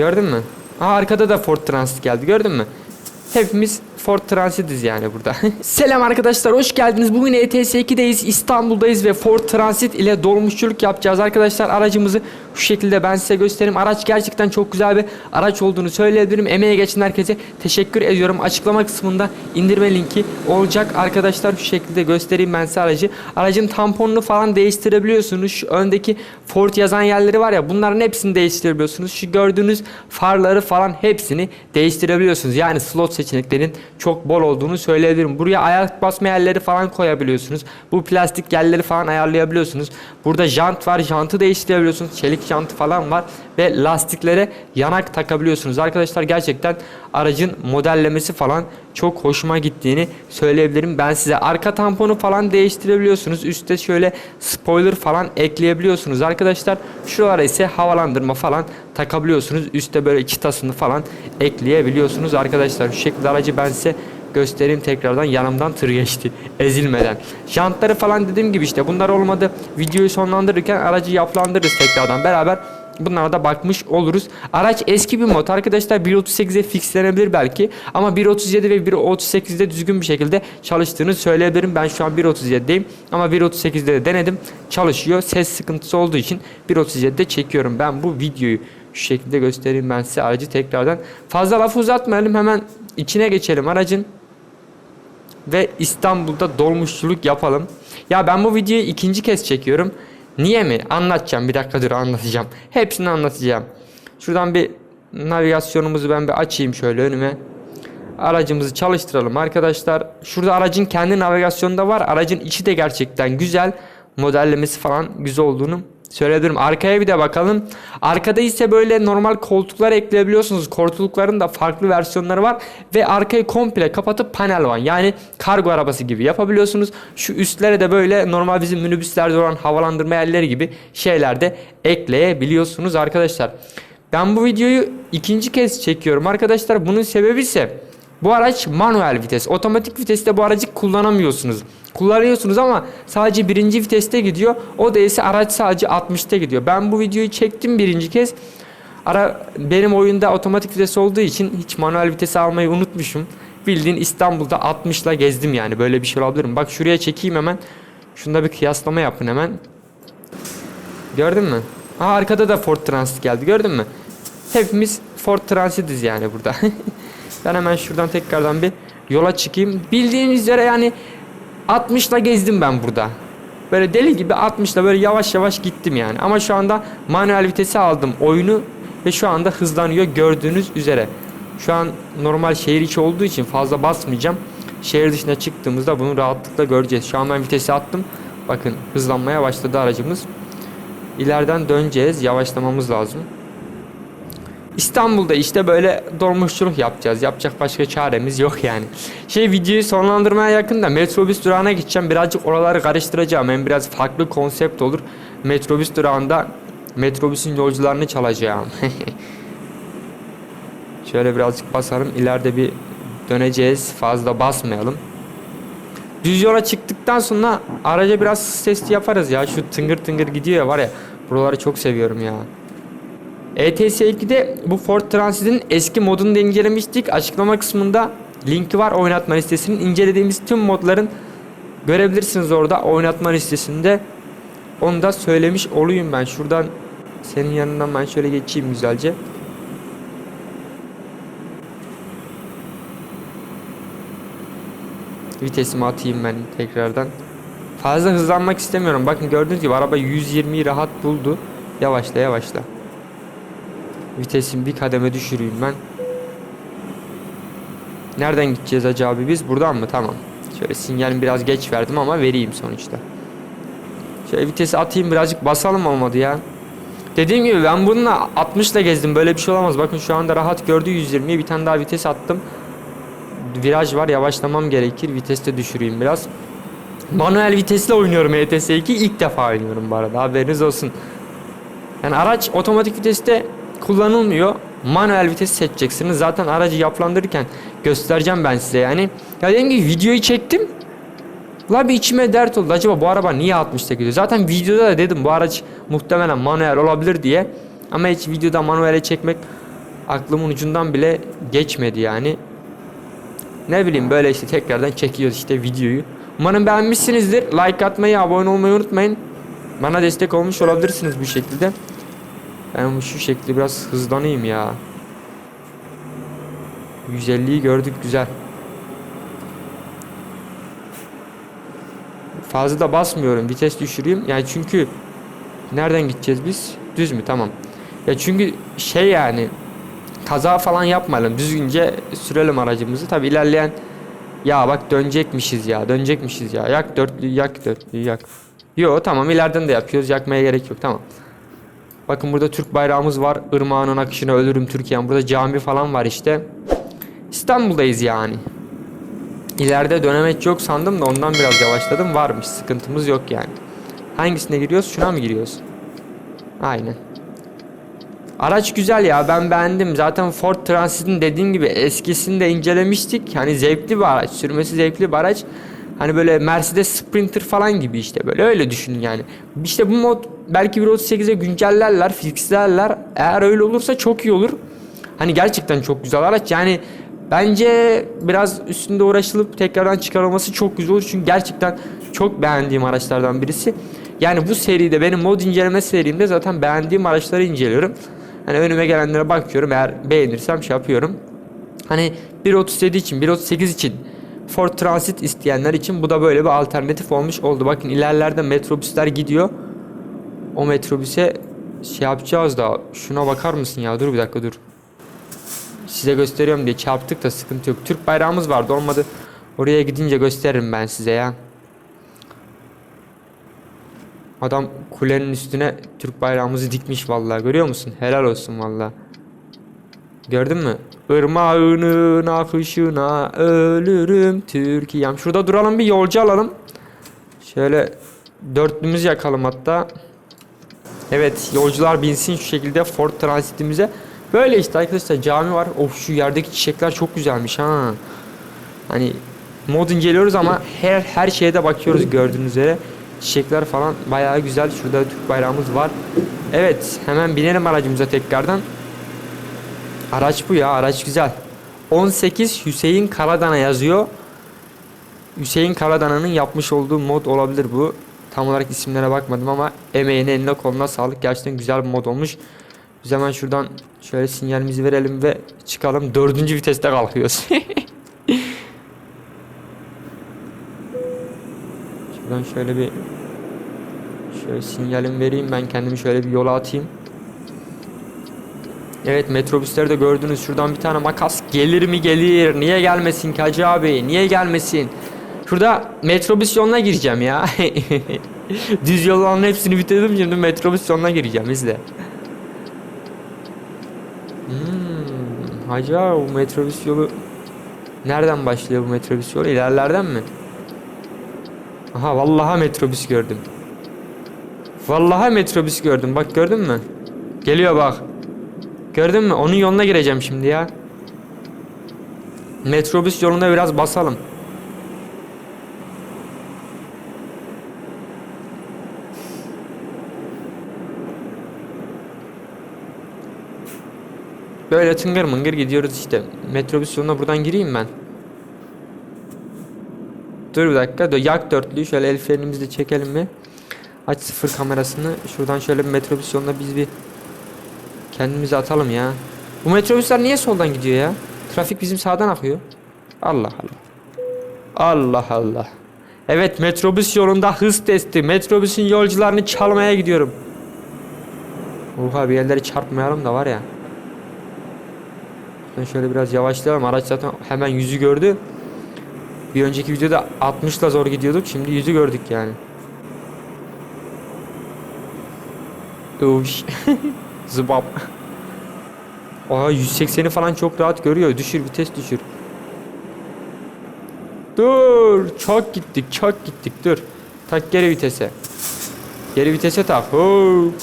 Gördün mü? Aa, arkada da Ford Transit geldi gördün mü? Hepimiz Ford Transit'iz yani burada. Selam arkadaşlar hoş geldiniz. Bugün E ETS2'deyiz. İstanbul'dayız ve Ford Transit ile dolmuşçuluk yapacağız. Arkadaşlar aracımızı şu şekilde ben size göstereyim. Araç gerçekten çok güzel bir araç olduğunu söyleyebilirim. Emeğe geçen herkese teşekkür ediyorum. Açıklama kısmında indirme linki olacak. Arkadaşlar şu şekilde göstereyim ben size aracı. Aracın tamponunu falan değiştirebiliyorsunuz. Şu öndeki Ford yazan yerleri var ya bunların hepsini değiştirebiliyorsunuz. Şu gördüğünüz farları falan hepsini değiştirebiliyorsunuz. Yani slot seçeneklerin çok bol olduğunu söyleyebilirim. Buraya ayak basma yerleri falan koyabiliyorsunuz. Bu plastik yerleri falan ayarlayabiliyorsunuz. Burada jant var. Jantı değiştirebiliyorsunuz. Çelik jantı falan var. Ve lastiklere yanak takabiliyorsunuz. Arkadaşlar gerçekten aracın modellemesi falan çok hoşuma gittiğini söyleyebilirim. Ben size arka tamponu falan değiştirebiliyorsunuz. Üstte şöyle spoiler falan ekleyebiliyorsunuz. Arkadaşlar şuralara ise havalandırma falan takabiliyorsunuz. Üstte böyle çıtasını falan ekleyebiliyorsunuz. Arkadaşlar şu şekilde aracı ben size göstereyim tekrardan yanımdan tır geçti ezilmeden. Jantları falan dediğim gibi işte bunlar olmadı. Videoyu sonlandırırken aracı yapılandırırız tekrardan beraber Bunlara da bakmış oluruz. Araç eski bir mod arkadaşlar 1.38'e fixlenebilir belki ama 1.37 ve 1.38'de düzgün bir şekilde çalıştığını söyleyebilirim. Ben şu an 1.37'deyim ama 1.38'de de denedim. Çalışıyor. Ses sıkıntısı olduğu için 1.37'de çekiyorum. Ben bu videoyu şu şekilde göstereyim ben size aracı tekrardan. Fazla lafı uzatmayalım hemen içine geçelim aracın ve İstanbul'da dolmuşçuluk yapalım. Ya ben bu videoyu ikinci kez çekiyorum. Niye mi? Anlatacağım. Bir dakika dur anlatacağım. Hepsini anlatacağım. Şuradan bir navigasyonumuzu ben bir açayım şöyle önüme. Aracımızı çalıştıralım arkadaşlar. Şurada aracın kendi navigasyonu da var. Aracın içi de gerçekten güzel. Modellemesi falan güzel olduğunu söyleyebilirim. Arkaya bir de bakalım. Arkada ise böyle normal koltuklar ekleyebiliyorsunuz. Koltukların da farklı versiyonları var. Ve arkayı komple kapatıp panel var. Yani kargo arabası gibi yapabiliyorsunuz. Şu üstlere de böyle normal bizim minibüslerde olan havalandırma yerleri gibi şeyler de ekleyebiliyorsunuz arkadaşlar. Ben bu videoyu ikinci kez çekiyorum arkadaşlar. Bunun sebebi ise bu araç manuel vites. Otomatik viteste bu aracı kullanamıyorsunuz. Kullanıyorsunuz ama sadece birinci viteste gidiyor. O da ise araç sadece 60'ta gidiyor. Ben bu videoyu çektim birinci kez. Ara benim oyunda otomatik vites olduğu için hiç manuel vitesi almayı unutmuşum. Bildiğin İstanbul'da 60 ile gezdim yani. Böyle bir şey olabilir mi? Bak şuraya çekeyim hemen. Şunda bir kıyaslama yapın hemen. Gördün mü? Aa, arkada da Ford Transit geldi. Gördün mü? Hepimiz Ford Transit'iz yani burada. ben hemen şuradan tekrardan bir yola çıkayım. Bildiğiniz üzere yani 60'la gezdim ben burada. Böyle deli gibi 60'la böyle yavaş yavaş gittim yani. Ama şu anda manuel vitesi aldım oyunu ve şu anda hızlanıyor gördüğünüz üzere. Şu an normal şehir içi olduğu için fazla basmayacağım. Şehir dışına çıktığımızda bunu rahatlıkla göreceğiz. Şu an ben vitesi attım. Bakın hızlanmaya başladı aracımız. İleriden döneceğiz. Yavaşlamamız lazım. İstanbul'da işte böyle dolmuşçuluk yapacağız. Yapacak başka çaremiz yok yani. Şey videoyu sonlandırmaya yakın da metrobüs durağına gideceğim. Birazcık oraları karıştıracağım. Hem biraz farklı konsept olur. Metrobüs durağında metrobüsün yolcularını çalacağım. Şöyle birazcık basarım. İleride bir döneceğiz. Fazla basmayalım. Düz yola çıktıktan sonra araca biraz ses yaparız ya. Şu tıngır tıngır gidiyor ya var ya. Buraları çok seviyorum ya. ETS2'de bu Ford Transit'in eski modunu da incelemiştik. Açıklama kısmında linki var oynatma listesinin. incelediğimiz tüm modların görebilirsiniz orada oynatma listesinde. Onu da söylemiş olayım ben. Şuradan senin yanından ben şöyle geçeyim güzelce. Vitesimi atayım ben tekrardan. Fazla hızlanmak istemiyorum. Bakın gördüğünüz gibi araba 120'yi rahat buldu. Yavaşla yavaşla. Vitesimi bir kademe düşüreyim ben. Nereden gideceğiz acaba biz? Buradan mı? Tamam. Şöyle sinyalimi biraz geç verdim ama vereyim sonuçta. Şöyle vitesi atayım birazcık basalım olmadı ya. Dediğim gibi ben bununla 60 ile gezdim. Böyle bir şey olamaz. Bakın şu anda rahat gördü 120'yi. Bir tane daha vites attım. Viraj var. Yavaşlamam gerekir. Viteste düşüreyim biraz. Manuel vitesle oynuyorum ETS2. ilk defa oynuyorum bu arada. Haberiniz olsun. Yani araç otomatik viteste kullanılmıyor. Manuel vites seçeceksiniz. Zaten aracı yapılandırırken göstereceğim ben size yani. Ya dediğim gibi videoyu çektim. La bir içime dert oldu. Acaba bu araba niye 60'ta gidiyor? Zaten videoda da dedim bu araç muhtemelen manuel olabilir diye. Ama hiç videoda manuele çekmek aklımın ucundan bile geçmedi yani. Ne bileyim böyle işte tekrardan çekiyoruz işte videoyu. Umarım beğenmişsinizdir. Like atmayı, abone olmayı unutmayın. Bana destek olmuş olabilirsiniz bu şekilde. Ben şu şekilde biraz hızlanayım ya. 150'yi gördük güzel. Fazla da basmıyorum. Vites düşüreyim. Yani çünkü nereden gideceğiz biz? Düz mü? Tamam. Ya çünkü şey yani kaza falan yapmayalım. Düzgünce sürelim aracımızı. Tabi ilerleyen ya bak dönecekmişiz ya. Dönecekmişiz ya. Yak dörtlüyü yak dörtlüyü yak. Yo tamam ileriden de yapıyoruz. Yakmaya gerek yok. Tamam. Bakın burada Türk bayrağımız var. Irmağının akışına ölürüm Türkiye'm. Burada cami falan var işte. İstanbul'dayız yani. İleride dönemeç yok sandım da ondan biraz yavaşladım. Varmış. Sıkıntımız yok yani. Hangisine giriyoruz? Şuna mı giriyoruz? Aynen. Araç güzel ya ben beğendim. Zaten Ford Transit'in dediğim gibi eskisini de incelemiştik. Hani zevkli bir araç. Sürmesi zevkli bir araç. Hani böyle Mercedes Sprinter falan gibi işte böyle öyle düşünün yani. İşte bu mod belki 1.38'e güncellerler, fixlerler. Eğer öyle olursa çok iyi olur. Hani gerçekten çok güzel araç. Yani bence biraz üstünde uğraşılıp tekrardan çıkarılması çok güzel olur. Çünkü gerçekten çok beğendiğim araçlardan birisi. Yani bu seride benim mod inceleme serimde zaten beğendiğim araçları inceliyorum. Hani önüme gelenlere bakıyorum. Eğer beğenirsem şey yapıyorum. Hani 1.37 için, 1.38 için Ford Transit isteyenler için bu da böyle bir alternatif olmuş oldu. Bakın ilerlerde metrobüsler gidiyor. O metrobüse şey yapacağız da şuna bakar mısın ya? Dur bir dakika dur. Size gösteriyorum diye çarptık da sıkıntı yok. Türk bayrağımız vardı olmadı. Oraya gidince gösteririm ben size ya. Adam kulenin üstüne Türk bayrağımızı dikmiş vallahi görüyor musun? Helal olsun vallahi. Gördün mü? Irmağının akışına ölürüm Türkiye'm. Şurada duralım bir yolcu alalım. Şöyle dörtlümüz yakalım hatta. Evet yolcular binsin şu şekilde Ford Transit'imize. Böyle işte arkadaşlar cami var. Of şu yerdeki çiçekler çok güzelmiş ha. Hani mod inceliyoruz ama her her şeye de bakıyoruz gördüğünüz üzere. Çiçekler falan bayağı güzel. Şurada Türk bayrağımız var. Evet hemen binelim aracımıza tekrardan. Araç bu ya araç güzel. 18 Hüseyin Karadana yazıyor. Hüseyin Karadana'nın yapmış olduğu mod olabilir bu. Tam olarak isimlere bakmadım ama emeğine eline koluna sağlık. Gerçekten güzel bir mod olmuş. Biz hemen şuradan şöyle sinyalimizi verelim ve çıkalım. Dördüncü viteste kalkıyoruz. şuradan şöyle bir şöyle sinyalimi vereyim. Ben kendimi şöyle bir yola atayım. Evet metrobüsleri de gördünüz. Şuradan bir tane makas gelir mi gelir. Niye gelmesin ki Hacı abi? Niye gelmesin? Şurada metrobüs yoluna gireceğim ya. Düz yolların hepsini bitirdim. Şimdi metrobüs yoluna gireceğim. izle. Hmm, Hacı abi bu metrobüs yolu nereden başlıyor bu metrobüs yolu? İlerlerden mi? Aha vallahi metrobüs gördüm. Vallahi metrobüs gördüm. Bak gördün mü? Geliyor bak. Gördün mü? Onun yoluna gireceğim şimdi ya. Metrobüs yolunda biraz basalım. Böyle tıngır mıngır gidiyoruz işte. Metrobüs yoluna buradan gireyim ben. Dur bir dakika. Yak dörtlüyü şöyle el frenimizi de çekelim mi? Aç sıfır kamerasını. Şuradan şöyle bir metrobüs yoluna biz bir kendimizi atalım ya. Bu metrobüsler niye soldan gidiyor ya? Trafik bizim sağdan akıyor. Allah Allah. Allah Allah. Evet metrobüs yolunda hız testi. Metrobüsün yolcularını çalmaya gidiyorum. Oha bir yerleri çarpmayalım da var ya. Ben şöyle biraz yavaşlayalım. Araç zaten hemen yüzü gördü. Bir önceki videoda 60 ile zor gidiyorduk. Şimdi yüzü gördük yani. Uş. Zıbap. Aa 180'i falan çok rahat görüyor. Düşür vites düşür. Dur. Çok gittik çok gittik dur. Tak geri vitese. Geri vitese tak. Hop.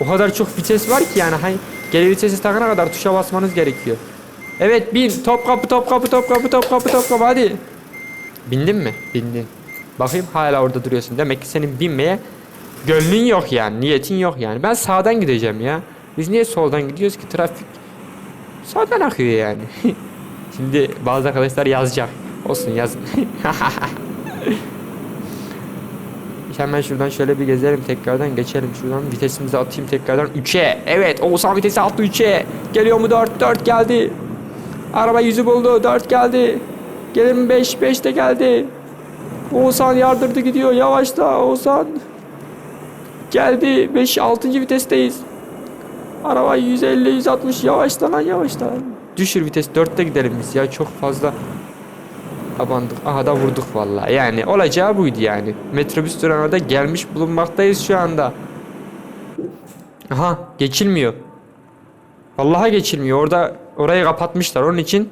O kadar çok vites var ki yani. Hani geri vitese takana kadar tuşa basmanız gerekiyor. Evet bin. Top kapı top kapı top kapı top kapı top kapı hadi. Bindin mi? Bindin. Bakayım hala orada duruyorsun. Demek ki senin binmeye gönlün yok yani. Niyetin yok yani. Ben sağdan gideceğim ya. Biz niye soldan gidiyoruz ki trafik? Sağdan akıyor yani. Şimdi bazı arkadaşlar yazacak. Olsun yazın. Hemen şuradan şöyle bir gezelim tekrardan geçelim şuradan vitesimizi atayım tekrardan 3'e evet Oğuzhan vitesi attı 3'e geliyor mu 4 4 geldi araba yüzü buldu 4 geldi gelir mi 5 5 de geldi Oğuzhan yardırdı gidiyor yavaşla Oğuzhan geldi 5 6. vitesteyiz araba 150 160 yavaşla lan düşür vites 4'te gidelim biz ya çok fazla abandık. Aha da vurduk vallahi. Yani olacağı buydu yani. Metrobüs durağına da gelmiş bulunmaktayız şu anda. Aha geçilmiyor. Vallahi geçilmiyor. Orada orayı kapatmışlar. Onun için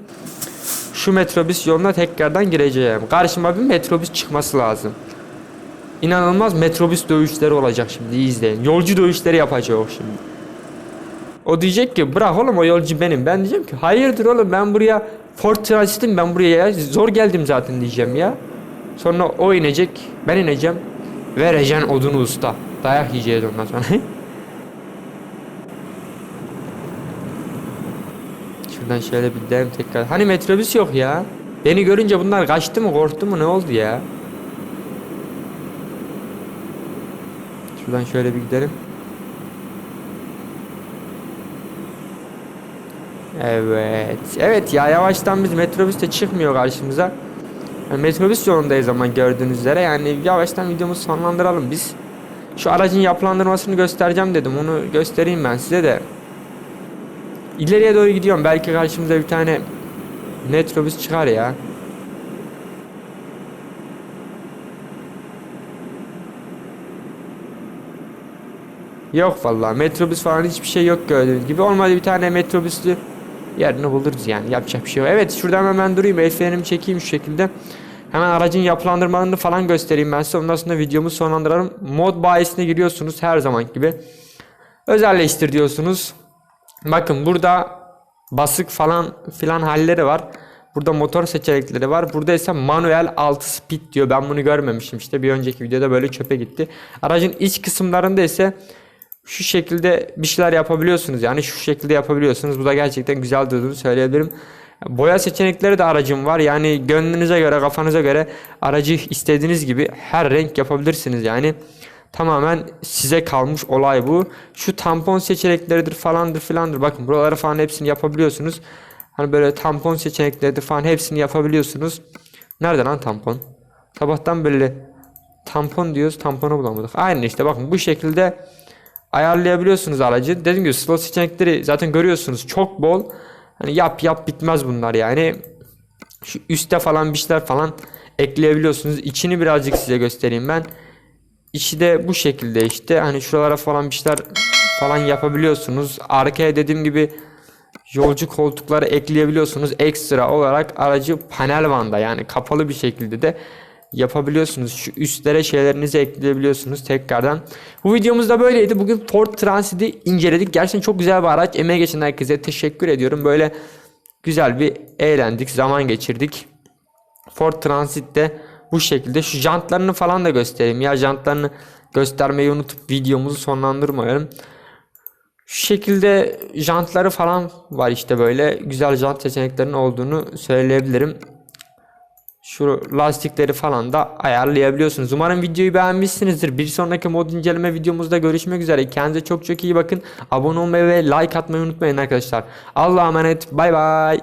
şu metrobüs yoluna tekrardan gireceğim. Karşıma bir metrobüs çıkması lazım. İnanılmaz metrobüs dövüşleri olacak şimdi izleyin. Yolcu dövüşleri yapacak o şimdi. O diyecek ki bırak oğlum o yolcu benim. Ben diyeceğim ki hayırdır oğlum ben buraya Ford Transit'im ben buraya ya. zor geldim zaten diyeceğim ya. Sonra o inecek ben ineceğim. Vereceksin odunu usta. Dayak yiyeceğiz ondan sonra. Şuradan şöyle bir gidelim tekrar. Hani metrobüs yok ya. Beni görünce bunlar kaçtı mı korktu mu ne oldu ya? Şuradan şöyle bir gidelim. Evet. Evet ya yavaştan biz metrobüste çıkmıyor karşımıza. Yani metrobüs yolundayız ama gördüğünüz üzere. Yani yavaştan videomuzu sonlandıralım biz. Şu aracın yapılandırmasını göstereceğim dedim. Onu göstereyim ben size de. İleriye doğru gidiyorum. Belki karşımıza bir tane metrobüs çıkar ya. Yok vallahi metrobüs falan hiçbir şey yok gördüğünüz gibi. Olmadı bir tane metrobüslü yerini buluruz yani. Yapacak bir şey yok. Evet şuradan hemen durayım. El çekeyim şu şekilde. Hemen aracın yapılandırmalarını falan göstereyim ben size. Ondan sonra videomu sonlandıralım. Mod bayisine giriyorsunuz her zaman gibi. Özelleştir diyorsunuz. Bakın burada basık falan filan halleri var. Burada motor seçenekleri var. Burada ise manuel 6 speed diyor. Ben bunu görmemiştim işte. Bir önceki videoda böyle çöpe gitti. Aracın iç kısımlarında ise şu şekilde bir şeyler yapabiliyorsunuz. Yani şu şekilde yapabiliyorsunuz. Bu da gerçekten güzel durduğunu söyleyebilirim. Boya seçenekleri de aracım var. Yani gönlünüze göre, kafanıza göre aracı istediğiniz gibi her renk yapabilirsiniz. Yani tamamen size kalmış olay bu. Şu tampon seçenekleridir falandır filandır. Bakın buraları falan hepsini yapabiliyorsunuz. Hani böyle tampon seçenekleridir falan hepsini yapabiliyorsunuz. Nerede lan tampon? Sabahtan böyle tampon diyoruz tamponu bulamadık. Aynı işte bakın bu şekilde ayarlayabiliyorsunuz aracı. Dediğim gibi slot seçenekleri zaten görüyorsunuz çok bol. Hani yap yap bitmez bunlar yani. Şu üstte falan bir şeyler falan ekleyebiliyorsunuz. İçini birazcık size göstereyim ben. İçi de bu şekilde işte. Hani şuralara falan bir şeyler falan yapabiliyorsunuz. Arkaya dediğim gibi yolcu koltukları ekleyebiliyorsunuz. Ekstra olarak aracı panel vanda yani kapalı bir şekilde de yapabiliyorsunuz. Şu üstlere şeylerinizi ekleyebiliyorsunuz tekrardan. Bu videomuz da böyleydi. Bugün Ford Transit'i inceledik. Gerçekten çok güzel bir araç. Emeğe geçen herkese teşekkür ediyorum. Böyle güzel bir eğlendik, zaman geçirdik. Ford Transit'te bu şekilde şu jantlarını falan da göstereyim. Ya jantlarını göstermeyi unutup videomuzu sonlandırmayalım. Şu şekilde jantları falan var işte böyle güzel jant seçeneklerinin olduğunu söyleyebilirim. Şu lastikleri falan da ayarlayabiliyorsunuz. Umarım videoyu beğenmişsinizdir. Bir sonraki mod inceleme videomuzda görüşmek üzere. Kendinize çok çok iyi bakın. Abone olmayı ve like atmayı unutmayın arkadaşlar. Allah'a emanet. Bay bay.